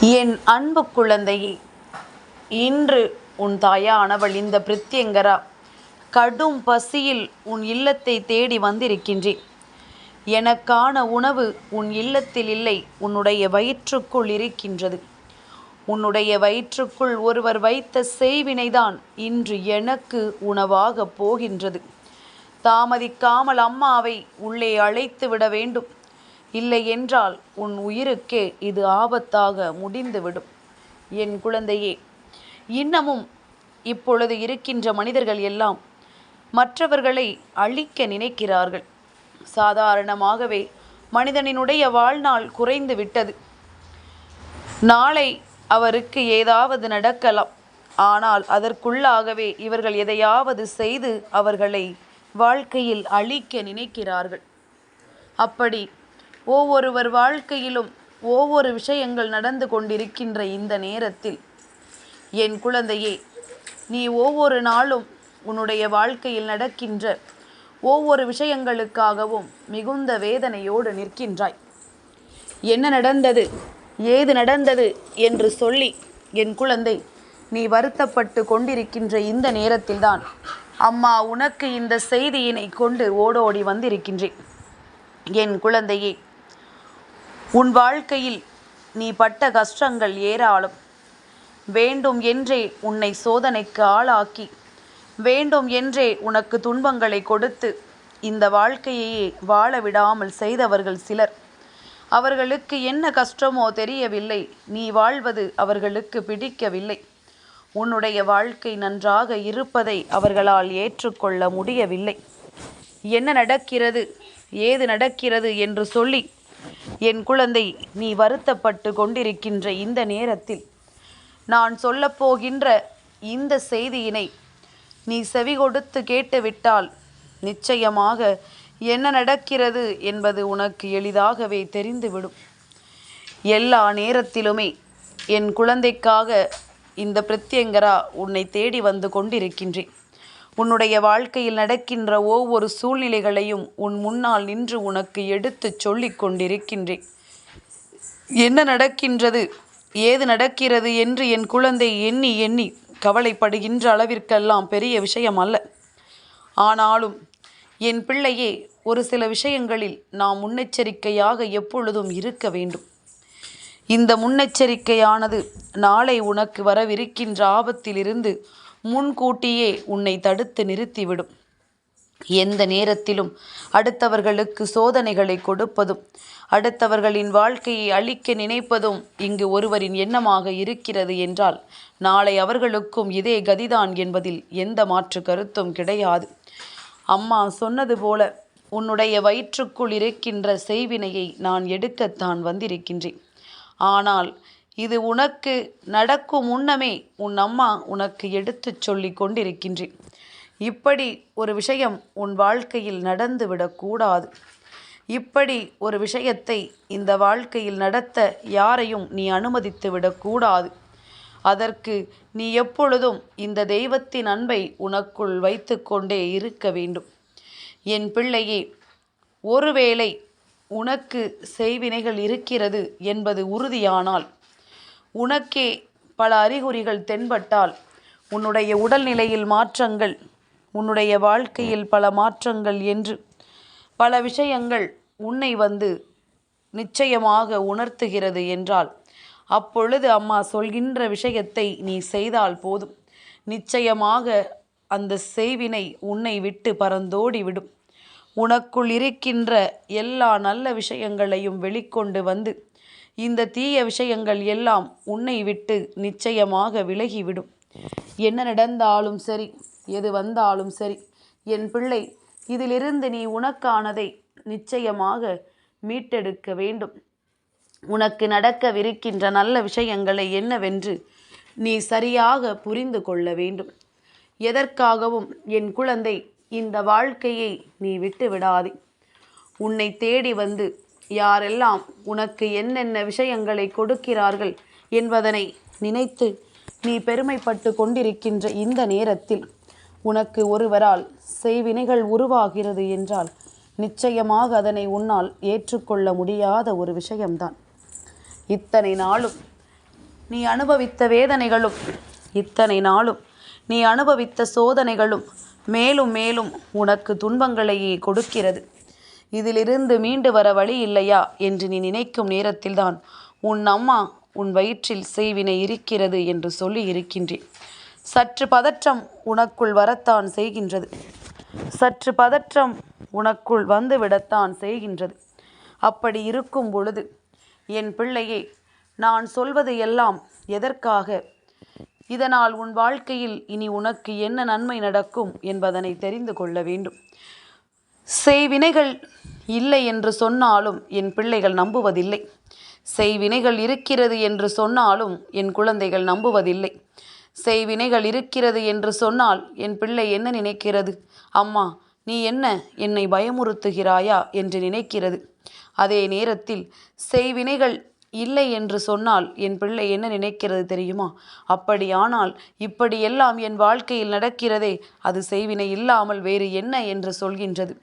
என் அன்பு குழந்தையே இன்று உன் தாயானவள் இந்த பிரித்யங்கரா கடும் பசியில் உன் இல்லத்தை தேடி வந்திருக்கின்றேன். எனக்கான உணவு உன் இல்லத்தில் இல்லை உன்னுடைய வயிற்றுக்குள் இருக்கின்றது. உன்னுடைய வயிற்றுக்குள் ஒருவர் வைத்த செய்வினைதான் இன்று எனக்கு உணவாக போகின்றது. தாமதிக்காமல் அம்மாவை உள்ளே அழைத்து விட வேண்டும். இல்லை என்றால் உன் உயிருக்கே இது ஆபத்தாக முடிந்துவிடும். என் குழந்தையே இன்னமும் இப்பொழுது இருக்கின்ற மனிதர்கள் எல்லாம் மற்றவர்களை அழிக்க நினைக்கிறார்கள். சாதாரணமாகவே மனிதனினுடைய வாழ்நாள் குறைந்து விட்டது. நாளை அவருக்கு ஏதாவது நடக்கலாம். ஆனால் அதற்குள்ளாகவே இவர்கள் எதையாவது செய்து அவர்களை வாழ்க்கையில் அழிக்க நினைக்கிறார்கள். அப்படி ஒவ்வொருவர் வாழ்க்கையிலும் ஒவ்வொரு விஷயங்கள் நடந்து கொண்டிருக்கின்ற இந்த நேரத்தில் என் குழந்தையே நீ ஒவ்வொரு நாளும் உன்னுடைய வாழ்க்கையில் நடக்கின்ற ஒவ்வொரு விஷயங்களுக்காகவும் மிகுந்த வேதனையோடு நிற்கின்றாய். என்ன நடந்தது? ஏது நடந்தது? என்று சொல்லி என் குழந்தை நீ வருத்தப்பட்டு கொண்டிருக்கின்ற இந்த நேரத்தில்தான் அம்மா உனக்கு இந்த செய்தியினை கொண்டு ஓடோடி வந்திருக்கின்றேன். என் குழந்தையே உன் வாழ்க்கையில் நீ பட்ட கஷ்டங்கள் ஏராளம். வேண்டும் என்றே உன்னை சோதனைக்கு ஆளாக்கி வேண்டும் என்றே உனக்கு துன்பங்களை கொடுத்து இந்த வாழ்க்கையையே வாழ விடாமல் செய்தவர்கள் சிலர். அவர்களுக்கு என்ன கஷ்டமோ தெரியவில்லை நீ வாழ்வது அவர்களுக்கு பிடிக்கவில்லை. உன்னுடைய வாழ்க்கை நன்றாக இருப்பதை அவர்களால் ஏற்றுக்கொள்ள முடியவில்லை. என்ன நடக்கிறது ஏது நடக்கிறது என்று சொல்லி என் குழந்தை நீ வருத்தப்பட்டு கொண்டிருக்கின்ற இந்த நேரத்தில் நான் சொல்லப்போகின்ற இந்த செய்தியினை நீ செவி கொடுத்து கேட்டுவிட்டால் நிச்சயமாக என்ன நடக்கிறது என்பது உனக்கு எளிதாகவே தெரிந்துவிடும். எல்லா நேரத்திலுமே என் குழந்தைக்காக இந்த பிரத்யங்கரா உன்னை தேடி வந்து கொண்டிருக்கின்றேன். உன்னுடைய வாழ்க்கையில் நடக்கின்ற ஒவ்வொரு சூழ்நிலைகளையும் உன் முன்னால் நின்று உனக்கு எடுத்துச் சொல்லிக் கொண்டிருக்கின்றேன். என்ன நடக்கின்றது? ஏது நடக்கிறது என்று என் குழந்தை எண்ணி எண்ணி கவலைப்படுகின்ற அளவிற்கெல்லாம் பெரிய விஷயம் அல்ல. ஆனாலும் என் பிள்ளையே ஒரு சில விஷயங்களில் நாம் முன்னெச்சரிக்கையாக எப்பொழுதும் இருக்க வேண்டும். இந்த முன்னெச்சரிக்கையானது நாளை உனக்கு வரவிருக்கின்ற ஆபத்திலிருந்து முன்கூட்டியே உன்னை தடுத்து நிறுத்திவிடும். எந்த நேரத்திலும் அடுத்தவர்களுக்கு சோதனைகளை கொடுப்பதும் அடுத்தவர்களின் வாழ்க்கையை அழிக்க நினைப்பதும் இங்கு ஒருவரின் எண்ணமாக இருக்கிறது என்றால் நாளை அவர்களுக்கும் இதே கதிதான் என்பதில் எந்த மாற்று கருத்தும் கிடையாது. அம்மா சொன்னது போல உன்னுடைய வயிற்றுக்குள் இருக்கின்ற செய்வினையை நான் எடுக்கத்தான் வந்திருக்கின்றேன். ஆனால் இது உனக்கு நடக்கும் முன்னமே உன் அம்மா உனக்கு எடுத்துச் சொல்லி கொண்டிருக்கின்றேன். இப்படி ஒரு விஷயம் உன் வாழ்க்கையில் நடந்துவிடக்கூடாது இப்படி ஒரு விஷயத்தை இந்த வாழ்க்கையில் நடத்த யாரையும் நீ அனுமதித்து விடக்கூடாது அதற்கு நீ எப்பொழுதும் இந்த தெய்வத்தின் அன்பை உனக்குள் வைத்து கொண்டே இருக்க வேண்டும். என் பிள்ளையே ஒருவேளை உனக்கு செய்வினைகள் இருக்கிறது என்பது உறுதியானால் உனக்கே பல அறிகுறிகள் தென்பட்டால் உன்னுடைய உடல்நிலையில் மாற்றங்கள் உன்னுடைய வாழ்க்கையில் பல மாற்றங்கள் என்று பல விஷயங்கள் உன்னை வந்து நிச்சயமாக உணர்த்துகிறது என்றால் அப்பொழுது அம்மா சொல்கின்ற விஷயத்தை நீ செய்தால் போதும். நிச்சயமாக அந்த செய்வினை உன்னை விட்டு பறந்தோடி விடும். உனக்குள் இருக்கின்ற எல்லா நல்ல விஷயங்களையும் வெளிக்கொண்டு வந்து இந்த தீய விஷயங்கள் எல்லாம் உன்னை விட்டு நிச்சயமாக விலகிவிடும். என்ன நடந்தாலும் சரி எது வந்தாலும் சரி என் பிள்ளை இதிலிருந்து நீ உனக்கானதை நிச்சயமாக மீட்டெடுக்க வேண்டும். உனக்கு நடக்கவிருக்கின்ற நல்ல விஷயங்களை என்னவென்று நீ சரியாக புரிந்து கொள்ள வேண்டும். எதற்காகவும் என் குழந்தை இந்த வாழ்க்கையை நீ விட்டு விடாதே உன்னை தேடி வந்து யாரெல்லாம் உனக்கு என்னென்ன விஷயங்களை கொடுக்கிறார்கள் என்பதனை நினைத்து நீ பெருமைப்பட்டு கொண்டிருக்கின்ற இந்த நேரத்தில் உனக்கு ஒருவரால் செய்வினைகள் உருவாகிறது என்றால் நிச்சயமாக அதனை உன்னால் ஏற்றுக்கொள்ள முடியாத ஒரு விஷயம்தான். இத்தனை நாளும் நீ அனுபவித்த வேதனைகளும் இத்தனை நாளும் நீ அனுபவித்த சோதனைகளும் மேலும் மேலும் உனக்கு துன்பங்களையே கொடுக்கிறது. இதிலிருந்து மீண்டு வர வழி இல்லையா என்று நீ நினைக்கும் நேரத்தில்தான். உன் அம்மா உன் வயிற்றில் செய்வினை இருக்கிறது என்று சொல்லி இருக்கின்றேன். சற்று பதற்றம் உனக்குள் வரத்தான் செய்கின்றது. சற்று பதற்றம் உனக்குள் வந்துவிடத்தான் செய்கின்றது. அப்படி இருக்கும் பொழுது என் பிள்ளையே நான் சொல்வது எல்லாம் எதற்காக? இதனால் உன் வாழ்க்கையில் இனி உனக்கு என்ன நன்மை நடக்கும் என்பதனை தெரிந்து கொள்ள வேண்டும். செய்வினைகள் இல்லை என்று சொன்னாலும் என் பிள்ளைகள் நம்புவதில்லை. செய்வினைகள் இருக்கிறது என்று சொன்னாலும் என் குழந்தைகள் நம்புவதில்லை. செய்வினைகள் இருக்கிறது என்று சொன்னால் என் பிள்ளை என்ன நினைக்கிறது? அம்மா நீ என்ன என்னை பயமுறுத்துகிறாயா? என்று நினைக்கிறது. அதே நேரத்தில் செய்வினைகள் இல்லை என்று சொன்னால் என் பிள்ளை என்ன நினைக்கிறது தெரியுமா? அப்படியானால் இப்படியெல்லாம் என் வாழ்க்கையில் நடக்கிறதே அது செய்வினை இல்லாமல் வேறு என்ன என்று சொல்கின்றது.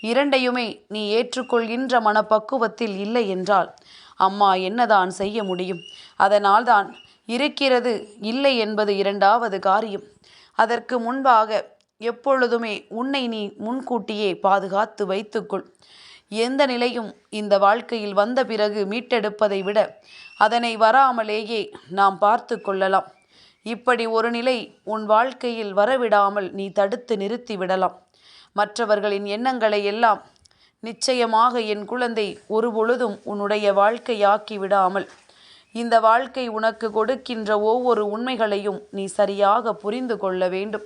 இரண்டையுமே நீ ஏற்றுக்கொள்கின்ற மனப்பக்குவத்தில் இல்லை என்றால் அம்மா என்னதான் செய்ய முடியும்? அதனால்தான் இருக்கிறது இல்லை என்பது இரண்டாவது காரியம். அதற்கு முன்பாக எப்பொழுதுமே உன்னை நீ முன்கூட்டியே பாதுகாத்து வைத்துக்கொள். எந்த நிலையும் இந்த வாழ்க்கையில் வந்த பிறகு மீட்டெடுப்பதை விட அதனை வராமலேயே நாம் பார்த்து கொள்ளலாம். இப்படி ஒரு நிலை உன் வாழ்க்கையில் வரவிடாமல் நீ தடுத்து நிறுத்தி விடலாம். மற்றவர்களின் எண்ணங்களை எல்லாம் நிச்சயமாக என் குழந்தை ஒரு பொழுதும் உன்னுடைய வாழ்க்கையாக்கி விடாமல் இந்த வாழ்க்கை உனக்கு கொடுக்கின்ற ஒவ்வொரு உண்மைகளையும் நீ சரியாக புரிந்து கொள்ள வேண்டும்.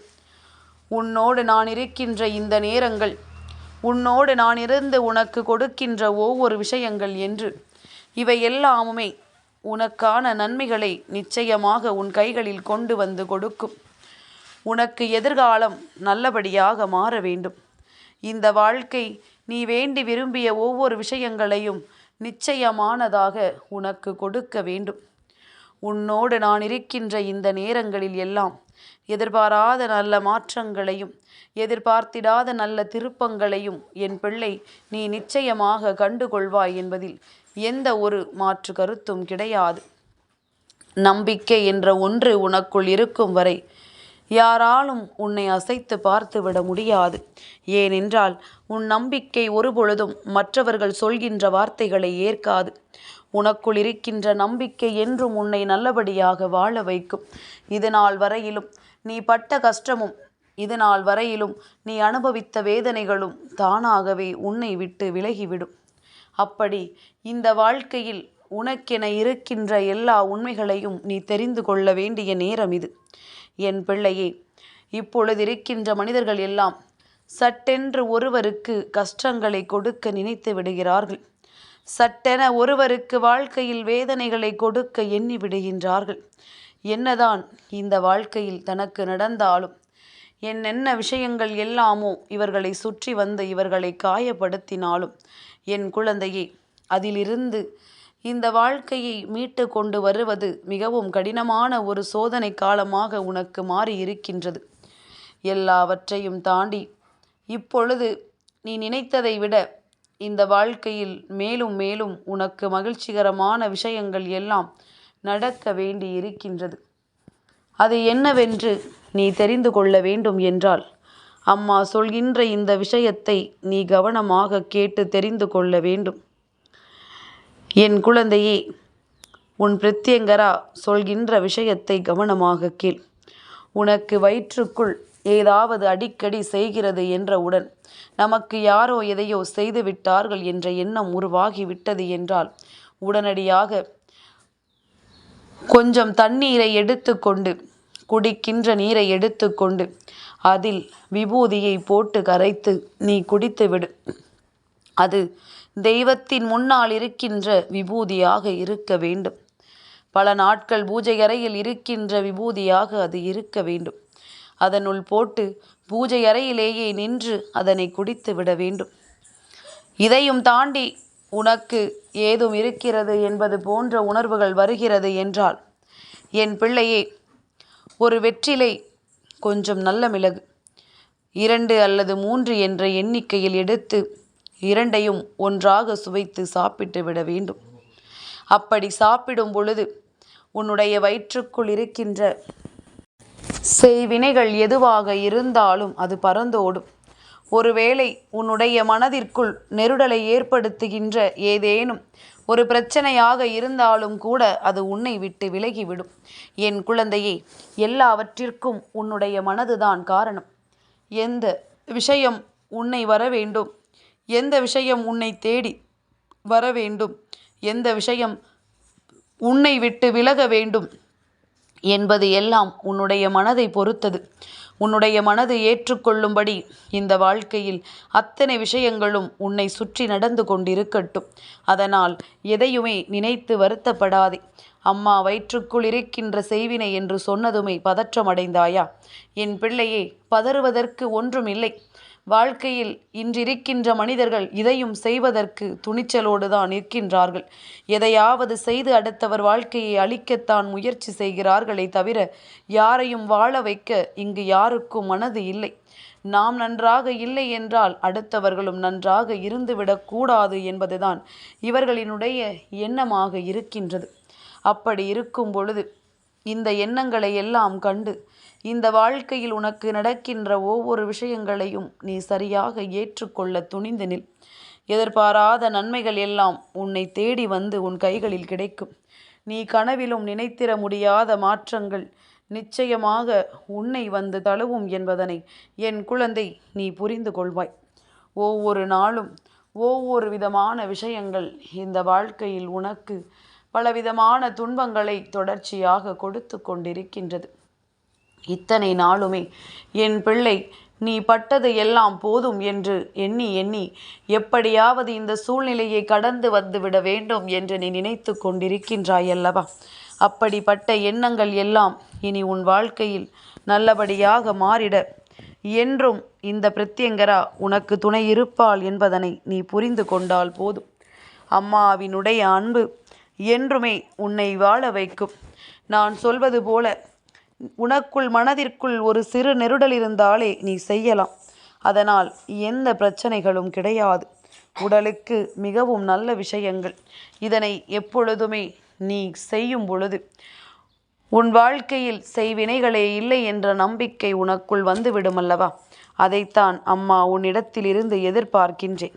உன்னோடு நான் இருக்கின்ற இந்த நேரங்கள் உன்னோடு நான் இருந்து உனக்கு கொடுக்கின்ற ஒவ்வொரு விஷயங்கள் என்று. இவை எல்லாமுமே உனக்கான நன்மைகளை நிச்சயமாக உன் கைகளில் கொண்டு வந்து கொடுக்கும். உனக்கு எதிர்காலம் நல்லபடியாக மாற வேண்டும். இந்த வாழ்க்கை நீ வேண்டி விரும்பிய ஒவ்வொரு விஷயங்களையும் நிச்சயமானதாக உனக்கு கொடுக்க வேண்டும். உன்னோடு நான் இருக்கின்ற இந்த நேரங்களில் எல்லாம் எதிர்பாராத நல்ல மாற்றங்களையும் எதிர்பார்த்திடாத நல்ல திருப்பங்களையும் என் பிள்ளை நீ நிச்சயமாக கண்டுகொள்வாய் என்பதில் எந்த ஒரு மாற்று கருத்தும் கிடையாது. நம்பிக்கை என்ற ஒன்று உனக்குள் இருக்கும் வரை யாராலும் உன்னை அசைத்து பார்த்துவிட முடியாது. ஏனென்றால் உன் நம்பிக்கை ஒருபொழுதும் மற்றவர்கள் சொல்கின்ற வார்த்தைகளை ஏற்காது. உனக்குள் இருக்கின்ற நம்பிக்கை என்றும் உன்னை நல்லபடியாக வாழ வைக்கும். இதனால் வரையிலும் நீ பட்ட கஷ்டமும் இது நாள் வரையிலும் நீ அனுபவித்த வேதனைகளும் தானாகவே உன்னை விட்டு விலகிவிடும். அப்படி இந்த வாழ்க்கையில் உனக்கென இருக்கின்ற எல்லா உண்மைகளையும் நீ தெரிந்து கொள்ள வேண்டிய நேரம் இது. என் பிள்ளையே இப்பொழுது இருக்கின்ற மனிதர்கள் எல்லாம் சட்டென்று ஒருவருக்கு கஷ்டங்களை கொடுக்க நினைத்து விடுகிறார்கள். சட்டென ஒருவருக்கு வாழ்க்கையில் வேதனைகளை கொடுக்க எண்ணி விடுகின்றார்கள். என்னதான் இந்த வாழ்க்கையில் தனக்கு நடந்தாலும் என்னென்ன விஷயங்கள் எல்லாமோ இவர்களை சுற்றி வந்து இவர்களை காயப்படுத்தினாலும் என் குழந்தையே அதிலிருந்து இந்த வாழ்க்கையை மீட்டு கொண்டு வருவது மிகவும் கடினமான ஒரு சோதனை காலமாக உனக்கு மாறி இருக்கின்றது எல்லாவற்றையும் தாண்டி இப்பொழுது நீ நினைத்ததை விட இந்த வாழ்க்கையில் மேலும் மேலும் உனக்கு மகிழ்ச்சிகரமான விஷயங்கள் எல்லாம் நடக்க வேண்டி இருக்கின்றது. அது என்னவென்று நீ தெரிந்து கொள்ள வேண்டும் என்றால் அம்மா சொல்கின்ற இந்த விஷயத்தை நீ கவனமாக கேட்டு தெரிந்து கொள்ள வேண்டும். என் குழந்தையே உன் பிரத்யங்கரா சொல்கின்ற விஷயத்தை கவனமாக கேள். உனக்கு வயிற்றுக்குள் ஏதாவது அடிக்கடி செய்கிறது என்றவுடன் நமக்கு யாரோ எதையோ செய்து விட்டார்கள் என்ற எண்ணம் உருவாகி விட்டது என்றால் உடனடியாக கொஞ்சம் தண்ணீரை எடுத்துக்கொண்டு குடிக்கின்ற நீரை எடுத்துக்கொண்டு அதில் விபூதியை போட்டு கரைத்து நீ குடித்து விடு. அது தெய்வத்தின் முன்னால் இருக்கின்ற விபூதியாக இருக்க வேண்டும். பல நாட்கள் பூஜை அறையில் இருக்கின்ற விபூதியாக அது இருக்க வேண்டும். அதனுள் போட்டு பூஜை அறையிலேயே நின்று அதனை குடித்து விட வேண்டும். இதையும் தாண்டி உனக்கு ஏதும் இருக்கிறது என்பது போன்ற உணர்வுகள் வருகிறது என்றால் என் பிள்ளையே ஒரு வெற்றிலை கொஞ்சம் நல்ல மிளகு இரண்டு அல்லது மூன்று என்ற எண்ணிக்கையில் எடுத்து இரண்டையும் ஒன்றாக சுவைத்து சாப்பிட்டு விட வேண்டும். அப்படி சாப்பிடும் பொழுது உன்னுடைய வயிற்றுக்குள் இருக்கின்ற செய்வினைகள் எதுவாக இருந்தாலும் அது பறந்தோடும். ஒருவேளை உன்னுடைய மனதிற்குள் நெருடலை ஏற்படுத்துகின்ற ஏதேனும் ஒரு பிரச்சனையாக இருந்தாலும் கூட அது உன்னை விட்டு விலகிவிடும். என் குழந்தையே எல்லாவற்றிற்கும் உன்னுடைய மனதுதான் காரணம். எந்த விஷயம் உன்னை வர வேண்டும்? எந்த விஷயம் உன்னை தேடி வர வேண்டும்? எந்த விஷயம் உன்னை விட்டு விலக வேண்டும்? என்பது எல்லாம் உன்னுடைய மனதை பொறுத்தது. உன்னுடைய மனது ஏற்றுக்கொள்ளும்படி இந்த வாழ்க்கையில் அத்தனை விஷயங்களும் உன்னை சுற்றி நடந்து கொண்டிருக்கட்டும். அதனால் எதையுமே நினைத்து வருத்தப்படாதே. அம்மா வயிற்றுக்குள் இருக்கின்ற செய்வினை என்று சொன்னதுமே பதற்றமடைந்தாயா? என் பிள்ளையே பதறுவதற்கு ஒன்றும் இல்லை வாழ்க்கையில் இன்றிருக்கின்ற மனிதர்கள் இதையும் செய்வதற்கு துணிச்சலோடு தான் நிற்கின்றார்கள் எதையாவது செய்து அடுத்தவர் வாழ்க்கையை அழிக்கத்தான் முயற்சி செய்கிறார்களே தவிர யாரையும் வாழ வைக்க இங்கு யாருக்கும் மனது இல்லை. நாம் நன்றாக இல்லை என்றால் அடுத்தவர்களும் நன்றாக இருந்துவிடக்கூடாது என்பதுதான் இவர்களினுடைய எண்ணமாக இருக்கின்றது. அப்படி இருக்கும் பொழுது இந்த எண்ணங்களை எல்லாம் கண்டு இந்த வாழ்க்கையில் உனக்கு நடக்கின்ற ஒவ்வொரு விஷயங்களையும் நீ சரியாக ஏற்றுக்கொள்ள துணிந்து நில். எதிர்பாராத நன்மைகள் எல்லாம் உன்னை தேடி வந்து உன் கைகளில் கிடைக்கும். நீ கனவிலும் நினைத்திட முடியாத மாற்றங்கள் நிச்சயமாக உன்னை வந்து தழுவும் என்பதனை என் குழந்தை நீ புரிந்து கொள்வாய். ஒவ்வொரு நாளும் ஒவ்வொரு விதமான விஷயங்கள் இந்த வாழ்க்கையில் உனக்கு பலவிதமான துன்பங்களை தொடர்ச்சியாக கொடுத்து கொண்டிருக்கின்றது. இத்தனை நாளுமே என் பிள்ளை நீ பட்டது எல்லாம் போதும் என்று எண்ணி எண்ணி எப்படியாவது இந்த சூழ்நிலையை கடந்து வந்துவிட வேண்டும் என்று நீ நினைத்து கொண்டிருக்கின்றாய் அல்லவா அப்படிப்பட்ட எண்ணங்கள் எல்லாம் இனி உன் வாழ்க்கையில் நல்லபடியாக மாறிட. என்றும் இந்த பிரத்யங்கரா உனக்கு துணை இருப்பாள் என்பதனை நீ புரிந்து கொண்டால் போதும். அம்மாவினுடைய அன்பு என்றுமே உன்னை வாழ வைக்கும். நான் சொல்வது போல உனக்குள் மனதிற்குள் ஒரு சிறு நெருடல் இருந்தாலே நீ செய்யலாம். அதனால் எந்த பிரச்சனைகளும் கிடையாது. உடலுக்கு மிகவும் நல்ல விஷயங்கள். இதனை எப்பொழுதுமே நீ செய்யும் பொழுது உன் வாழ்க்கையில் செய்வினைகளே இல்லை என்ற நம்பிக்கை உனக்குள் வந்துவிடும் அல்லவா அதைத்தான் அம்மா உன்னிடத்திலிருந்து எதிர்பார்க்கின்றேன்.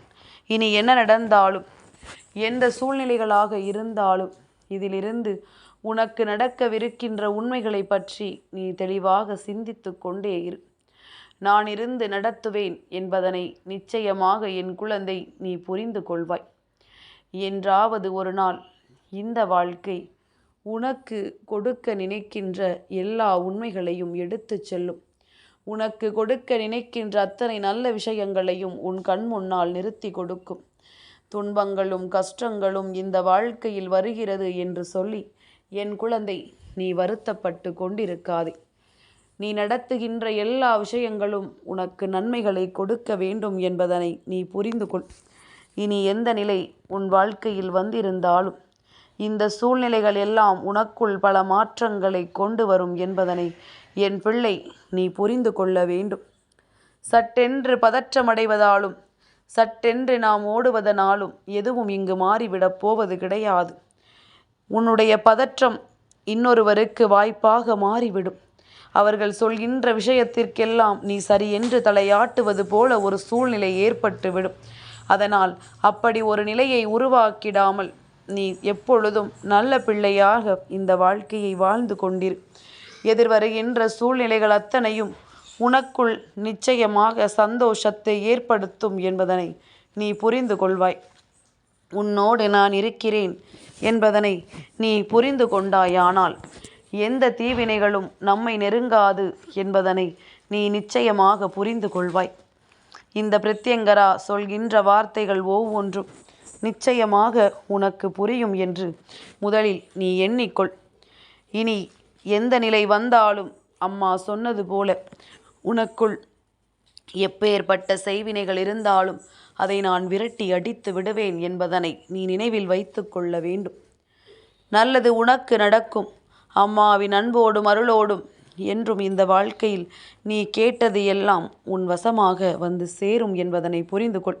இனி என்ன நடந்தாலும் எந்த சூழ்நிலைகளாக இருந்தாலும் இதிலிருந்து உனக்கு நடக்கவிருக்கின்ற உண்மைகளை பற்றி நீ தெளிவாக சிந்தித்து கொண்டே இரு. நான் இருந்து நடத்துவேன் என்பதனை நிச்சயமாக என் குழந்தை நீ புரிந்து கொள்வாய். என்றாவது ஒரு நாள் இந்த வாழ்க்கை உனக்கு கொடுக்க நினைக்கின்ற எல்லா உண்மைகளையும் எடுத்துச் செல்லும். உனக்கு கொடுக்க நினைக்கின்ற அத்தனை நல்ல விஷயங்களையும் உன் கண் முன்னால் நிறுத்தி கொடுக்கும். துன்பங்களும் கஷ்டங்களும் இந்த வாழ்க்கையில் வருகிறது என்று சொல்லி என் குழந்தை நீ வருத்தப்பட்டு கொண்டிருக்காதே. நீ நடத்துகின்ற எல்லா விஷயங்களும் உனக்கு நன்மைகளை கொடுக்க வேண்டும் என்பதனை நீ புரிந்து கொள் இனி எந்த நிலை உன் வாழ்க்கையில் வந்திருந்தாலும் இந்த சூழ்நிலைகள் எல்லாம் உனக்குள் பல மாற்றங்களை கொண்டு வரும் என்பதனை என் பிள்ளை நீ புரிந்து கொள்ள வேண்டும். சட்டென்று பதற்றமடைவதாலும் சட்டென்று நாம் ஓடுவதனாலும் எதுவும் இங்கு மாறிவிடப் போவது கிடையாது. உன்னுடைய பதற்றம் இன்னொருவருக்கு வாய்ப்பாக மாறிவிடும். அவர்கள் சொல்கின்ற விஷயத்திற்கெல்லாம் நீ சரியென்று தலையாட்டுவது போல ஒரு சூழ்நிலை ஏற்பட்டுவிடும். அதனால் அப்படி ஒரு நிலையை உருவாக்கிடாமல் நீ எப்பொழுதும் நல்ல பிள்ளையாக இந்த வாழ்க்கையை வாழ்ந்து கொண்டிரு. எதிர்வருகின்ற சூழ்நிலைகள் அத்தனையும் உனக்குள் நிச்சயமாக சந்தோஷத்தை ஏற்படுத்தும் என்பதனை நீ புரிந்து கொள்வாய். உன்னோடு நான் இருக்கிறேன் என்பதனை நீ புரிந்து கொண்டாயானால் எந்த தீவினைகளும் நம்மை நெருங்காது என்பதனை நீ நிச்சயமாக புரிந்து கொள்வாய். இந்த பிரத்யங்கரா சொல்கின்ற வார்த்தைகள் ஒவ்வொன்றும் நிச்சயமாக உனக்கு புரியும் என்று முதலில் நீ எண்ணிக்கொள். இனி எந்த நிலை வந்தாலும் அம்மா சொன்னது போல உனக்குள் எப்பேற்பட்ட செய்வினைகள் இருந்தாலும் அதை நான் விரட்டி அடித்து விடுவேன் என்பதனை நீ நினைவில் வைத்து கொள்ள வேண்டும். நல்லது உனக்கு நடக்கும். அம்மாவின் அன்போடும் அருளோடும் என்றும் இந்த வாழ்க்கையில் நீ கேட்டது எல்லாம் உன் வசமாக வந்து சேரும் என்பதனை புரிந்து கொள்